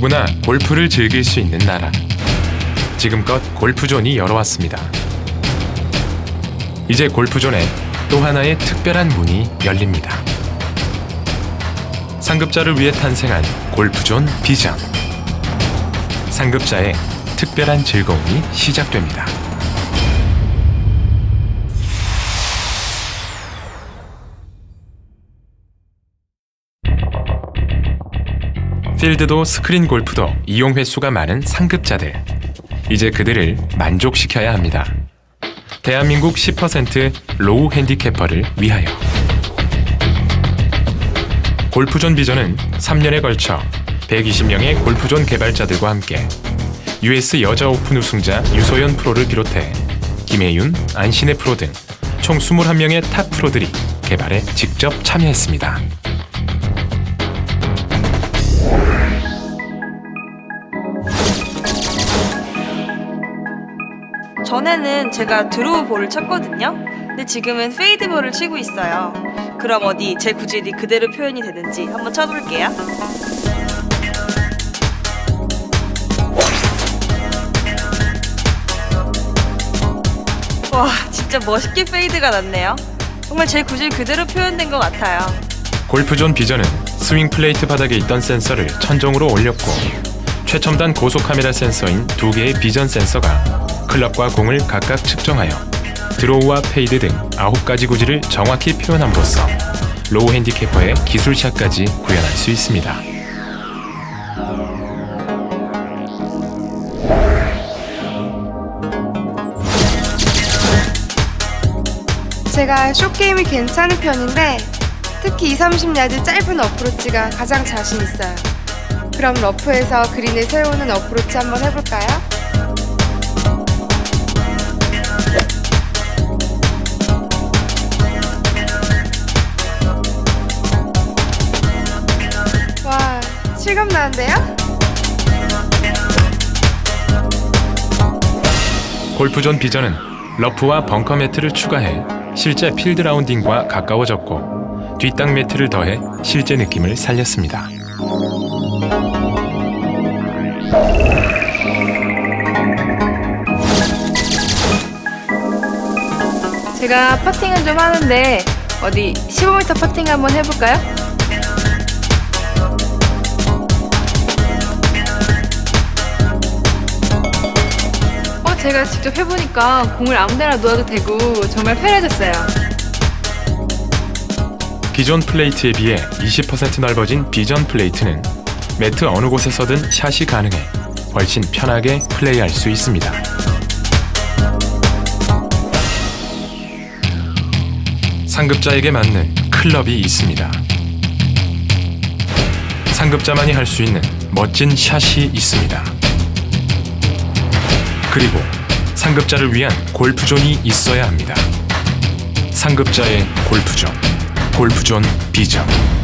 누구나 골프를 즐길 수 있는 나라. 지금껏 골프존이 열어왔습니다. 이제 골프존에 또 하나의 특별한 문이 열립니다. 상급자를 위해 탄생한 골프존 비전. 상급자의 특별한 즐거움이 시작됩니다. 필드도 스크린 골프도 이용 횟수가 많은 상급자들. 이제 그들을 만족시켜야 합니다. 대한민국 10% 로우 핸디캐퍼를 위하여. 골프존 비전은 3년에 걸쳐 120명의 골프존 개발자들과 함께 US 여자 오픈 우승자 유소연 프로를 비롯해 김혜윤, 안신혜 프로 등 총 21명의 탑 프로들이 개발에 직접 참여했습니다. 전에는 제가 드로우 볼을 쳤거든요. 근데 지금은 페이드 볼을 치고 있어요. 그럼 어디 제 구질이 그대로 표현이 되는지 한번 쳐볼게요. 와, 진짜 멋있게 페이드가 났네요. 정말 제 구질 그대로 표현된 것 같아요. 골프존 비전은 스윙 플레이트 바닥에 있던 센서를 천정으로 올렸고 최첨단 고속 카메라 센서인 두 개의 비전 센서가 클럽과 공을 각각 측정하여 드로우와 페이드 등 아홉 가지 구질을 정확히 표현함으로써 로우 핸디캐퍼의 기술샷까지 구현할 수 있습니다. 제가 숏게임이 괜찮은 편인데 특히 2, 30야드 짧은 어프로치가 가장 자신 있어요. 그럼 러프에서 그린을 세우는 어프로치 한번 해볼까요? 실감 나는데요? 골프존 비전은 러프와 벙커 매트를 추가해 실제 필드 라운딩과 가까워졌고 뒷땅 매트를 더해 실제 느낌을 살렸습니다. 제가 퍼팅은 좀 하는데 어디 15m 퍼팅 한번 해볼까요? 제가 직접 해보니까 공을 아무데나 놓아도 되고 정말 편해졌어요. 기존 플레이트에 비해 20% 넓어진 비전 플레이트는 매트 어느 곳에서든 샷이 가능해 훨씬 편하게 플레이할 수 있습니다. 상급자에게 맞는 클럽이 있습니다. 상급자만이 할 수 있는 멋진 샷이 있습니다. 그리고 상급자를 위한 골프존이 있어야 합니다. 상급자의 골프존, 골프존 비전.